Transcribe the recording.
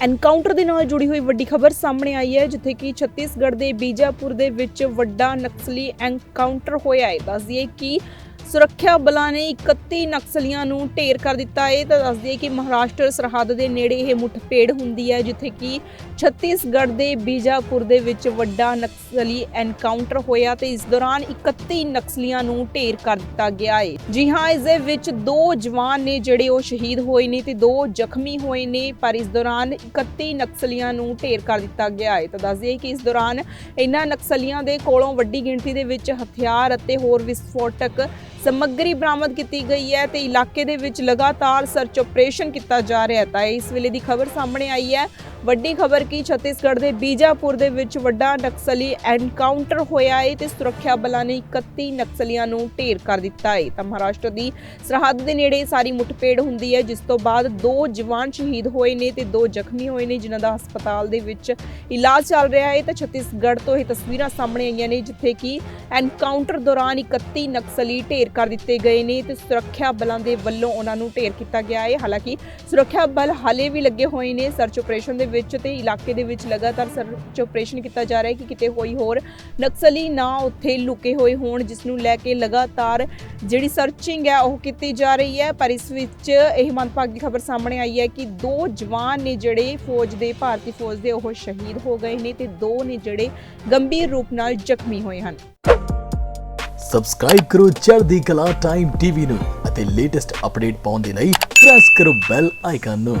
Encounter ਦੇ ਨਾਲ ਜੁੜੀ ਹੋਈ ਵੱਡੀ ਖਬਰ ਸਾਹਮਣੇ ਆਈ ਹੈ, ਜਿੱਥੇ ਕਿ ਛੱਤੀਸਗੜ੍ਹ ਦੇ ਬੀਜਾਪੁਰ ਦੇ ਵਿੱਚ ਵੱਡਾ ਨਕਸਲੀ ਐਨਕਾਊਂਟਰ ਹੋਇਆ ਹੈ। ਦੱਸਦੀਏ ਕਿ ਸੁਰੱਖਿਆ ਬਲਾਂ ਨੇ 31 ਨਕਸਲੀਆਂ ਨੂੰ ਢੇਰ ਕਰ ਦਿੱਤਾ। ਹੈ ਤਾਂ ਦੱਸ ਦਈਏ ਕਿ ਮਹਾਰਾਸ਼ਟਰ ਸਰਹੱਦ ਦੇ ਨੇੜੇ ਇਹ ਮੁੱਠਭੇੜ ਹੁੰਦੀ ਹੈ, ਜਿੱਥੇ ਕਿ ਛੱਤੀਸਗੜ੍ਹ ਦੇ ਬੀਜਾਪੁਰ ਦੇ ਵਿੱਚ ਵੱਡਾ ਨਕਸਲੀ ਐਨਕਾਊਂਟਰ ਹੋਇਆ ਤੇ ਇਸ ਦੌਰਾਨ 31 ਨਕਸਲੀਆਂ ਨੂੰ ਢੇਰ ਕਰ ਦਿੱਤਾ ਗਿਆ ਹੈ। ਜੀ ਹਾਂ, ਇਸ ਦੇ ਵਿੱਚ ਦੋ ਜਵਾਨ ਨੇ ਜਿਹੜੇ ਉਹ ਸ਼ਹੀਦ ਹੋਏ ਨੇ ਤੇ ਦੋ ਜ਼ਖਮੀ ਹੋਏ ਨੇ, ਪਰ ਇਸ ਦੌਰਾਨ 31 ਨਕਸਲੀਆਂ ਨੂੰ ਢੇਰ ਕਰ ਦਿੱਤਾ ਗਿਆ ਹੈ। ਤਾਂ ਦੱਸ ਦਈਏ ਕਿ ਇਸ ਦੌਰਾਨ ਇਹਨਾਂ ਨਕਸਲੀਆਂ ਦੇ ਕੋਲੋਂ ਵੱਡੀ ਗਿਣਤੀ ਦੇ ਵਿੱਚ ਹਥਿਆਰ ਅਤੇ ਹੋਰ ਵਿਸਫੋਟਕ ਸਮੱਗਰੀ ਬਰਾਮਦ ਕੀਤੀ ਗਈ ਹੈ ਤੇ ਇਲਾਕੇ ਦੇ ਵਿੱਚ ਲਗਾਤਾਰ ਸਰਚ ਆਪਰੇਸ਼ਨ ਕੀਤਾ ਜਾ ਰਿਹਾ ਹੈ। ਤਾਂ ਇਸ ਵੇਲੇ ਦੀ ਖਬਰ ਸਾਹਮਣੇ ਆਈ ਹੈ। ਵੱਡੀ ਖਬਰ ਕਿ? ਛੱਤੀਸਗੜ੍ਹ ਦੇ ਬੀਜਾਪੁਰ ਦੇ ਵਿੱਚ ਵੱਡਾ ਨਕਸਲੀ ਐਨਕਾਊਂਟਰ ਹੋਇਆ ਹੈ ਤੇ ਸੁਰੱਖਿਆ ਬਲਾਂ ਨੇ 31 ਨਕਸਲੀਆਂ ਨੂੰ ਢੇਰ ਕਰ ਦਿੱਤਾ ਹੈ ਤਾਂ ਮਹਾਰਾਸ਼ਟਰ ਦੀ ਸਰਹੱਦ ਦੇ ਨੇੜੇ ਸਾਰੀ ਮੁੱਠਭੇੜ ਹੁੰਦੀ ਹੈ, ਜਿਸ ਤੋਂ ਬਾਅਦ ਦੋ ਜਵਾਨ ਸ਼ਹੀਦ ਹੋਏ ਨੇ ਤੇ ਦੋ ਜ਼ਖਮੀ ਹੋਏ ਨੇ, ਜਿਨ੍ਹਾਂ ਦਾ ਹਸਪਤਾਲ ਦੇ ਵਿੱਚ ਇਲਾਜ ਚੱਲ ਰਿਹਾ ਹੈ ਤਾਂ ਛੱਤੀਸਗੜ੍ਹ ਤੋਂ ਇਹ ਤਸਵੀਰਾਂ ਸਾਹਮਣੇ ਆਈਆਂ ਨੇ, ਜਿੱਥੇ ਕਿ ਐਨਕਾਊਂਟਰ ਦੌਰਾਨ 31 ਨਕਸਲੀ ਢੇਰ ਕਰ ਦਿੱਤੇ ਗਏ ਨੇ ਤੇ ਸੁਰੱਖਿਆ ਬਲਾਂ ਦੇ ਵੱਲੋਂ ਉਹਨਾਂ ਨੂੰ ਢੇਰ ਕੀਤਾ ਗਿਆ ਹੈ ਹਾਲਾਂਕਿ ਸੁਰੱਖਿਆ ਬਲ ਹਾਲੇ ਵੀ ਲੱਗੇ ਹੋਏ ਨੇ। ਸਰਚ ਆਪਰੇਸ਼ਨ ਦੇ ਵਿੱਚ ਤੇ ਇਲਾਕੇ ਦੇ ਵਿੱਚ ਲਗਾਤਾਰ ਸਰਚ ਆਪਰੇਸ਼ਨ ਕੀਤਾ ਜਾ ਰਿਹਾ ਹੈ ਕਿ ਕਿਤੇ ਕੋਈ ਹੋਰ ਨਕਸਲੀ ਨਾ ਉੱਥੇ ਲੁਕੇ ਹੋਏ ਹੋਣ, ਜਿਸ ਨੂੰ ਲੈ ਕੇ ਲਗਾਤਾਰ ਜਿਹੜੀ ਸਰਚਿੰਗ ਹੈ ਉਹ ਕੀਤੀ ਜਾ ਰਹੀ ਹੈ। ਪਰ ਇਸ ਵਿੱਚ ਇਹ ਮੰਦਭਾਗੀ ਖਬਰ ਸਾਹਮਣੇ ਆਈ ਹੈ ਕਿ ਦੋ ਜਵਾਨ ਨੇ ਜਿਹੜੇ ਫੌਜ ਦੇ, ਭਾਰਤੀ ਫੌਜ ਦੇ ਉਹ ਸ਼ਹੀਦ ਹੋ ਗਏ ਨੇ ਤੇ ਦੋ ਨੇ ਜਿਹੜੇ ਗੰਭੀਰ ਰੂਪ ਨਾਲ ਜ਼ਖਮੀ ਹੋਏ ਹਨ। ਸਬਸਕ੍ਰਾਈਬ ਕਰੋ ਚੜ੍ਹਦੀ ਕਲਾ ਟਾਈਮ ਟੀਵੀ ਨੂੰ ਅਤੇ ਲੇਟੈਸਟ ਅਪਡੇਟ ਪਾਉਣ ਦੇ ਲਈ ਪ੍ਰੈਸ ਕਰੋ ਬੈਲ ਆਈਕਨ ਨੂੰ।